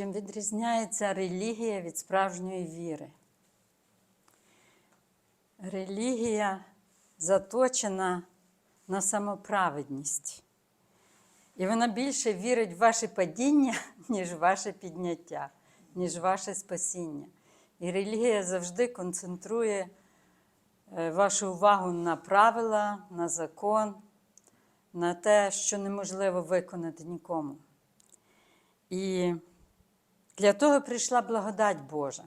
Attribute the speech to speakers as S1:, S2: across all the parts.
S1: Чим відрізняється релігія від справжньої віри? Релігія заточена на самоправедність. І вона більше вірить в ваше падіння, ніж в ваше підняття, ніж в ваше спасіння. І релігія завжди концентрує е, вашу увагу на правила, на закон, на те, що неможливо виконати нікому. І для того прийшла благодать Божа,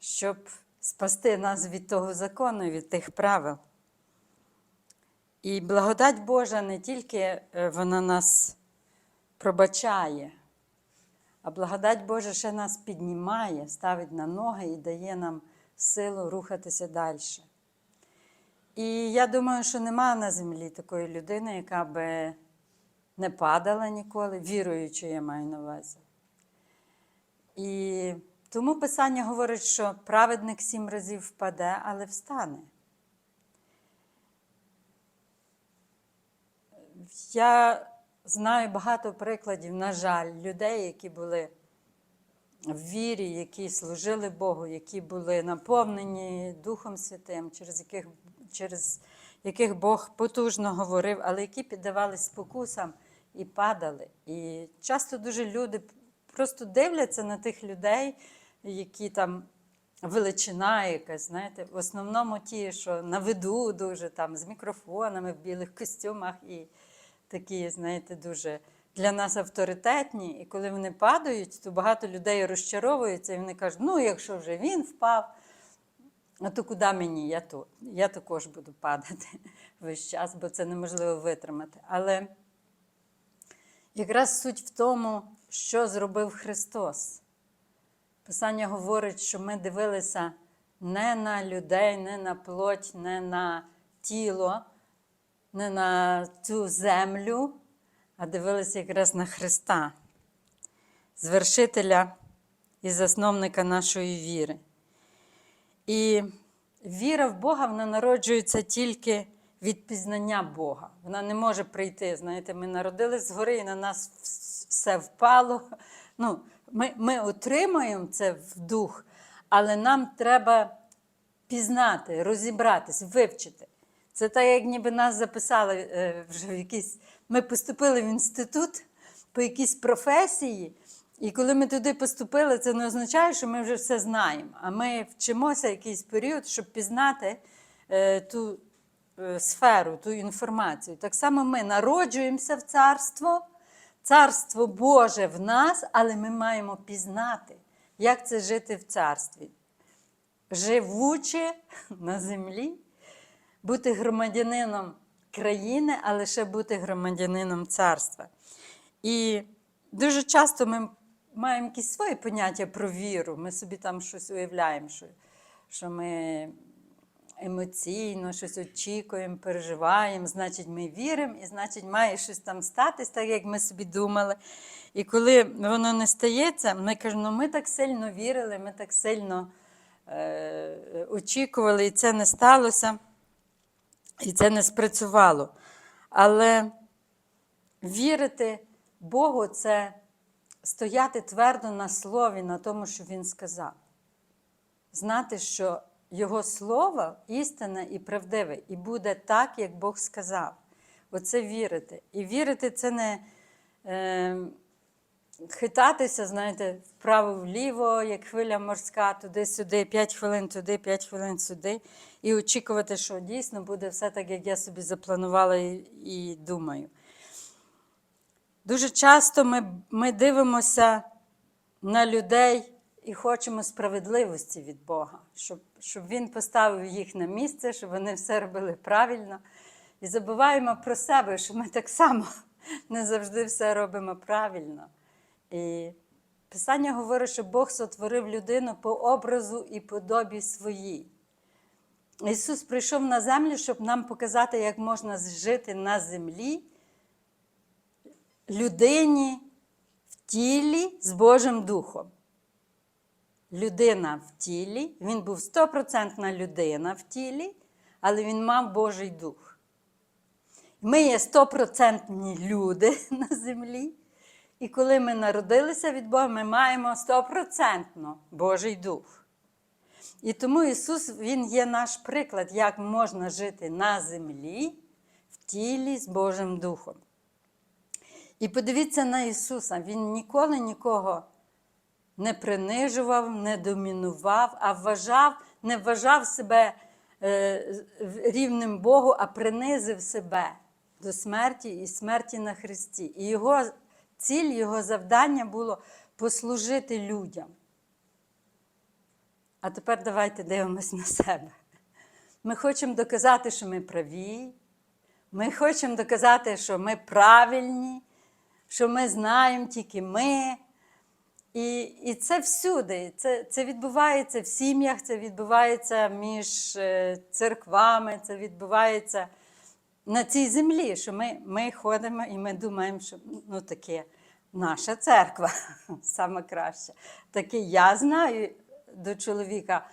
S1: щоб спасти нас від того закону, від тих правил. І благодать Божа не тільки е, вона нас пробачає, а благодать Божа ще нас піднімає, ставить на ноги і дає нам силу рухатися далі. І я думаю, що нема на землі такої людини, яка би не падала ніколи, віруючи, я маю на увазі. І тому Писання говорить, що праведник сім разів впаде, але встане. Я знаю багато прикладів, на жаль, людей, які були в вірі, які служили Богу, які були наповнені Духом Святим, через яких, через яких Бог потужно говорив, але які піддавались спокусам і падали. І часто дуже люди просто дивляться на тих людей, які там величина якась, знаєте, в основному ті, що на виду дуже там з мікрофонами в білих костюмах і такі, знаєте, дуже для нас авторитетні. І коли вони падають, то багато людей розчаровуються, і вони кажуть, ну, якщо вже він впав, а то куди мені? Я тут. Я також буду падати весь час, бо це неможливо витримати. Але якраз суть в тому, що зробив Христос. Писання говорить, що ми дивилися не на людей, не на плоть, не на тіло, не на цю землю, а дивилися якраз на Христа, звершителя і засновника нашої віри. І віра в Бога вона народжується тільки від пізнання Бога. Вона не може прийти. Знаєте, ми народились згори, і на нас все впало. Ну, Ми ми отримуємо це в дух, але нам треба пізнати, розібратись, вивчити. Це так, як ніби нас записали е, вже в якийсь. Ми поступили в інститут по якійсь професії, і коли ми туди поступили, це не означає, що ми вже все знаємо. А ми вчимося якийсь період, щоб пізнати е, ту сферу, ту інформацію. Так само ми народжуємося в царство, царство Боже в нас, але ми маємо пізнати, як це жити в царстві. Живучи на землі, бути громадянином країни, а лише бути громадянином царства. І дуже часто ми маємо якісь свої поняття про віру. Ми собі там щось уявляємо, що, що ми емоційно щось очікуємо, переживаємо, значить, ми віримо, і значить, має щось там статись, так як ми собі думали. І коли воно не стається, ми кажемо, ну ми так сильно вірили, ми так сильно е, очікували, і це не сталося, і це не спрацювало. Але вірити Богу це стояти твердо на слові, на тому, що Він сказав. Знати, що Його слово істинне і правдиве, і буде так, як Бог сказав. Оце вірити. І вірити це не е, хитатися, знаєте, вправо-вліво, як хвиля морська, туди-сюди, 5 хвилин туди, 5 хвилин сюди, і очікувати, що дійсно буде все так, як я собі запланувала і, і думаю. Дуже часто ми, ми дивимося на людей і хочемо справедливості від Бога, щоб, щоб Він поставив їх на місце, щоб вони все робили правильно. І забуваємо про себе, що ми так само не завжди все робимо правильно. І Писання говорить, що Бог сотворив людину по образу і подобі своїй. Ісус прийшов на землю, щоб нам показати, як можна жити на землі людині в тілі з Божим Духом. Людина в тілі, він був стопроцентна людина в тілі, але він мав Божий Дух. Ми є стопроцентні люди на землі, І коли ми народилися від Бога, ми маємо стопроцентно Божий Дух. І тому Ісус Він є наш приклад, як можна жити на землі в тілі з Божим Духом. І подивіться на Ісуса, Він ніколи нікого не принижував, не домінував, а вважав, не вважав себе е, рівним Богу, а принизив себе до смерті і смерті на Христі. І його ціль, його завдання було послужити людям. А тепер давайте дивимось на себе. Ми хочемо доказати, що ми праві. Ми хочемо доказати, що ми правильні, що ми знаємо тільки ми. І і це всюди. Це це відбувається в сім'ях, це відбувається між е, церквами, це відбувається на цій землі, що ми ми ходимо і ми думаємо, що ну таке наша церква саме краще. Таке я знаю до чоловіка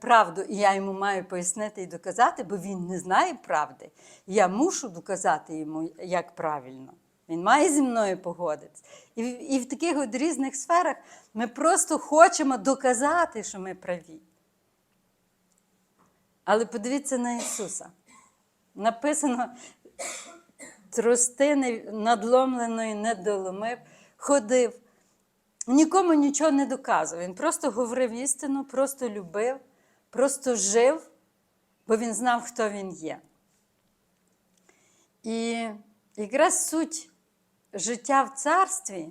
S1: правду, і я йому маю пояснити і доказати, бо він не знає правди. Я мушу доказати йому, як правильно. Він має зі мною погодитися. І, і в таких от різних сферах ми просто хочемо доказати, що ми праві. Але подивіться на Ісуса. Написано, тростини надломленої не доломив, ходив, нікому нічого не доказував. Він просто говорив істину, просто любив, просто жив, бо він знав, хто він є. І якраз суть життя в царстві,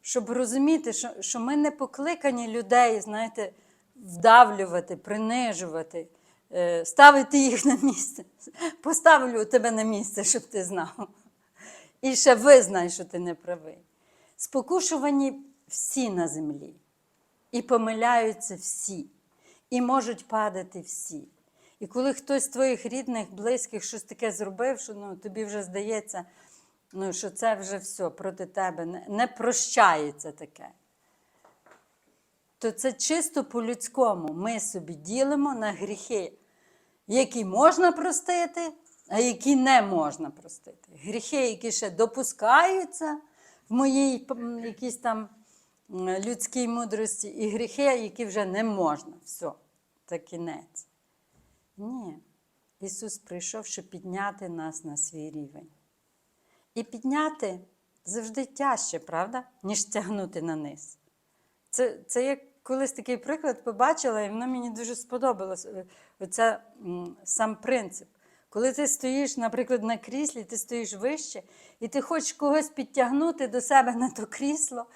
S1: щоб розуміти, що, що ми не покликані людей, знаєте, вдавлювати, принижувати, е, ставити їх на місце. Поставлю тебе на місце, щоб ти знав. І ще визнай, що ти не правий. Спокушувані всі на землі. І помиляються всі, і можуть падати всі. І коли хтось з твоїх рідних, близьких щось таке зробив, що ну, тобі вже здається, ну, що це вже все проти тебе, не, не прощається таке. То це чисто по-людському. Ми собі ділимо на гріхи, які можна простити, а які не можна простити. Гріхи, які ще допускаються в моїй якійсь там людській мудрості, і гріхи, які вже не можна. Все, це кінець. Ні. Ісус прийшов, щоб підняти нас на свій рівень. І підняти завжди тяжче, правда, ніж тягнути на низ. Це, це я колись такий приклад побачила, і воно мені дуже сподобалось. Е, Оце сам принцип. Коли ти стоїш, наприклад, на кріслі, ти стоїш вище, і ти хочеш когось підтягнути до себе на то крісло,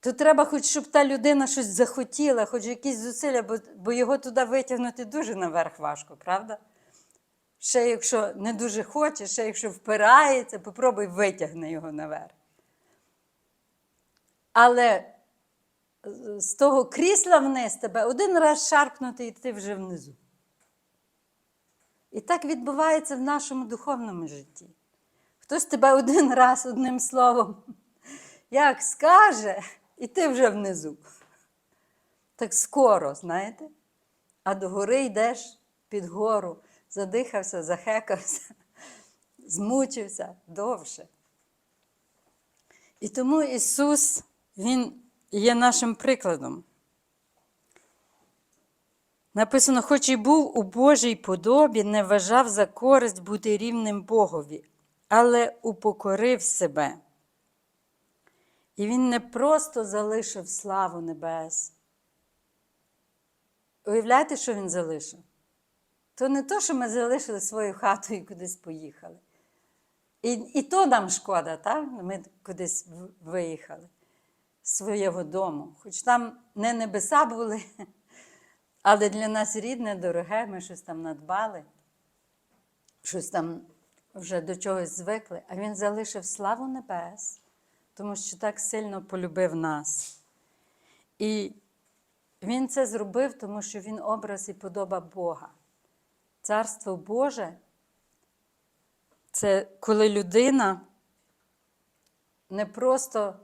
S1: то треба, хоч щоб та людина щось захотіла, хоч якісь зусилля, бо, бо його туди витягнути дуже наверх важко, правда? Ще якщо не дуже хоче, ще якщо впирається, попробуй витягни його наверх. Але з того крісла вниз тебе один раз шарпнути, і ти вже внизу. І так відбувається в нашому духовному житті. Хтось тебе один раз одним словом, як скаже, і ти вже внизу. Так скоро, знаєте? А до гори йдеш під гору, задихався, захекався, змучився довше. І тому Ісус, Він є нашим прикладом. Написано, хоч і був у Божій подобі, не вважав за користь бути рівним Богові, але упокорив себе. І він не просто залишив славу небес. Уявляєте, що він залишив? То не то, що ми залишили свою хату і кудись поїхали. І і то нам шкода, так? ми кудись виїхали з свого дому. Хоч там не небеса були, але для нас рідне, дороге, ми щось там надбали, щось там вже до чогось звикли, а він залишив славу небес, тому що так сильно полюбив нас. І він це зробив, тому що він образ і подоба Бога. Царство Боже це коли людина не просто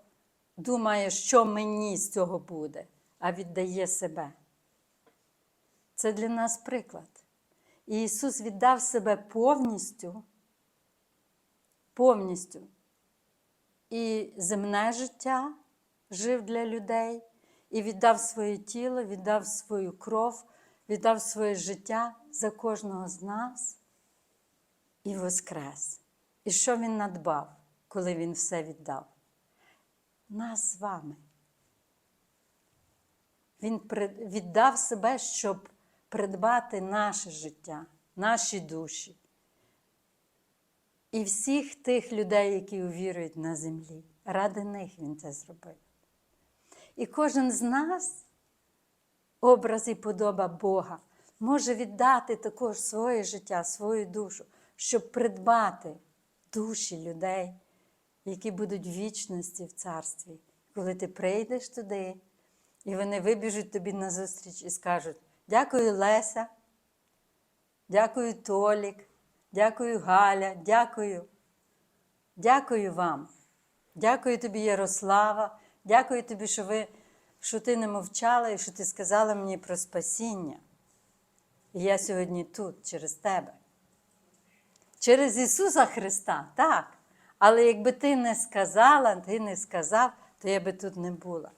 S1: думає, що мені з цього буде, а віддає себе. Це для нас приклад. І Ісус віддав себе повністю, повністю і земне життя жив для людей, і віддав своє тіло, віддав свою кров, віддав своє життя за кожного з нас і воскрес. І що він надбав, коли він все віддав? Нас з вами. Він віддав себе, щоб придбати наше життя, наші душі. І всіх тих людей, які увірують на землі. Ради них він це зробив. І кожен з нас, образ і подоба Бога, може віддати також своє життя, свою душу, щоб придбати душі людей, які будуть вічності в царстві. Коли ти прийдеш туди, і вони вибіжуть тобі назустріч і скажуть: Дякую, Леся, дякую, Толік, дякую, Галя, дякую. Дякую вам. Дякую тобі, Ярослава. Дякую тобі, що, ви, що ти не мовчала і що ти сказала мені про спасіння. І я сьогодні тут через тебе. Через Ісуса Христа, так. Але якби ти не сказала, ти не сказав, то я би тут не була.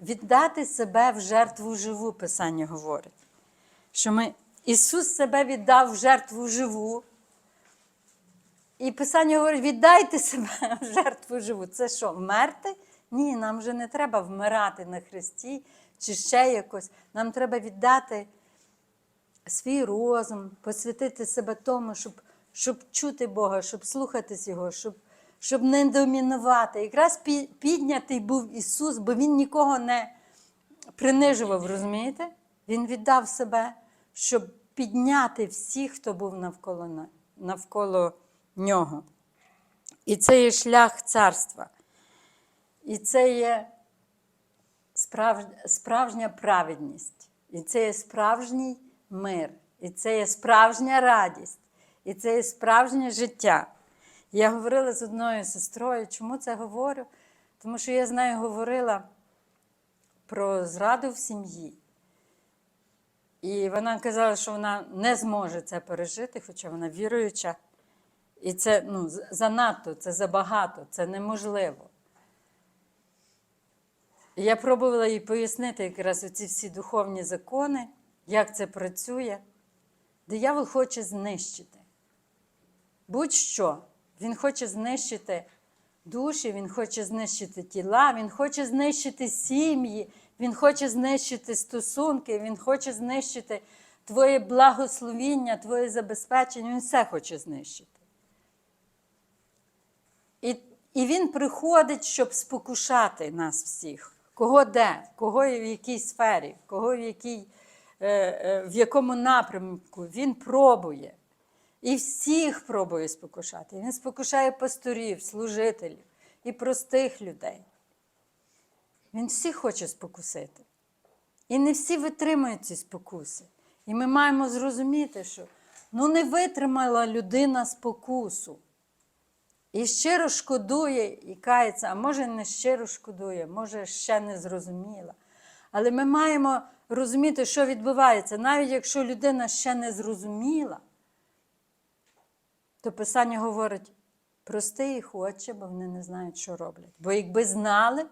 S1: Віддати себе в жертву живу, Писання говорить. Що ми, Ісус себе віддав в жертву живу. І Писання говорить, віддайте себе в жертву живу. Це що, вмерти? Ні, нам вже не треба вмирати на Христі чи ще якось. Нам треба віддати свій розум, посвятити себе тому, щоб, щоб чути Бога, щоб слухатись Його, щоб, щоб не домінувати. Якраз піднятий був Ісус, бо Він нікого не принижував, розумієте? Він віддав себе, щоб підняти всіх, хто був навколо, навколо нього. І це є шлях царства. І це є справж... справжня праведність. І це є справжній мир. І це є справжня радість. І це є справжнє життя. Я говорила з одною сестрою, чому це говорю? Тому що я з нею говорила про зраду в сім'ї. І вона казала, що вона не зможе це пережити, хоча вона віруюча. І це ну, занадто, це забагато, це неможливо. Я пробувала їй пояснити якраз оці всі духовні закони, як це працює. Диявол хоче знищити. Будь-що. Він хоче знищити душі, він хоче знищити тіла, він хоче знищити сім'ї, він хоче знищити стосунки, він хоче знищити твоє благословіння, твоє забезпечення, він все хоче знищити. І, і він приходить, щоб спокушати нас всіх. Кого де, кого і в якій сфері, кого в, якій, е, е, в якому напрямку він пробує. І всіх пробує спокушати. Він спокушає пасторів, служителів і простих людей. Він всіх хоче спокусити. І не всі витримують ці спокуси. І ми маємо зрозуміти, що ну не витримала людина спокусу. І щиро шкодує і кається, а може не щиро шкодує, може ще не зрозуміла. Але ми маємо розуміти, що відбувається. Навіть якщо людина ще не зрозуміла, то Писання говорить: прости їх отче, бо вони не знають, що роблять. Бо якби знали,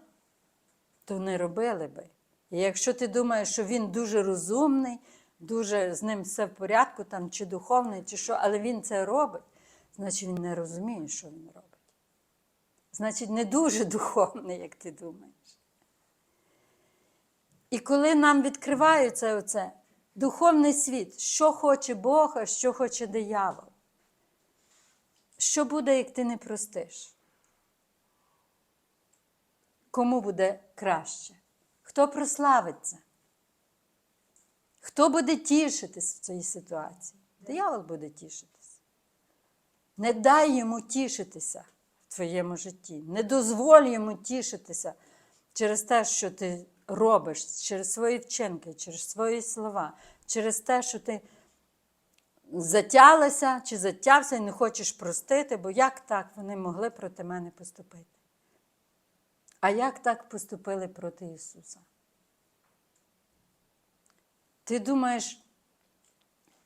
S1: то не робили би. І якщо ти думаєш, що він дуже розумний, дуже з ним все в порядку, там, чи духовний, чи що, але він це робить, значить він не розуміє, що він робить. Значить, не дуже духовний, як ти думаєш. І коли нам відкривається оце духовний світ, що хоче Бог, а що хоче диявол, що буде, як ти не простиш? Кому буде краще? Хто прославиться? Хто буде тішитись в цій ситуації? Диявол буде тішитись. Не дай йому тішитися в твоєму житті. Не дозволь йому тішитися через те, що ти робиш, через свої вчинки, через свої слова, через те, що ти затялася чи затявся і не хочеш простити, бо як так вони могли проти мене поступити? А як так поступили проти Ісуса? Ти думаєш,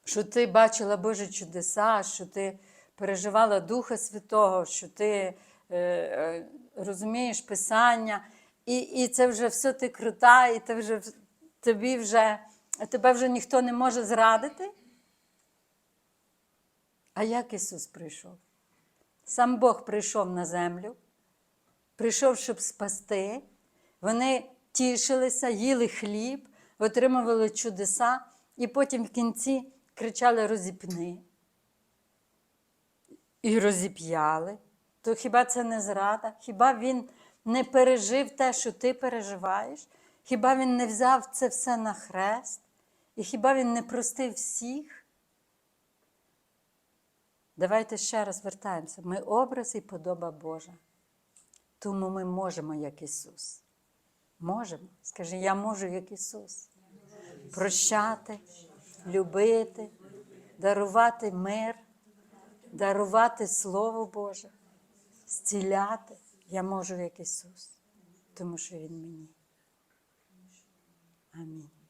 S1: що ти бачила Божі чудеса, що ти переживала Духа Святого, що ти е, е, розумієш писання, і, і це вже все ти крута, і ти вже, тобі вже, тебе вже ніхто не може зрадити. А як Ісус прийшов? Сам Бог прийшов на землю, прийшов, щоб спасти. Вони тішилися, їли хліб, отримували чудеса, і потім в кінці кричали розіпни. І розіп'яли. То хіба це не зрада? Хіба він не пережив те, що ти переживаєш? Хіба він не взяв це все на хрест? І хіба він не простив всіх? Давайте ще раз вертаємося. Ми образ і подоба Божа. Тому ми можемо, як Ісус. Можемо. Скажи, я можу, як Ісус. Прощати, любити, дарувати мир, дарувати Слово Боже, зціляти я можу, як Ісус, тому що Він мені. Амінь.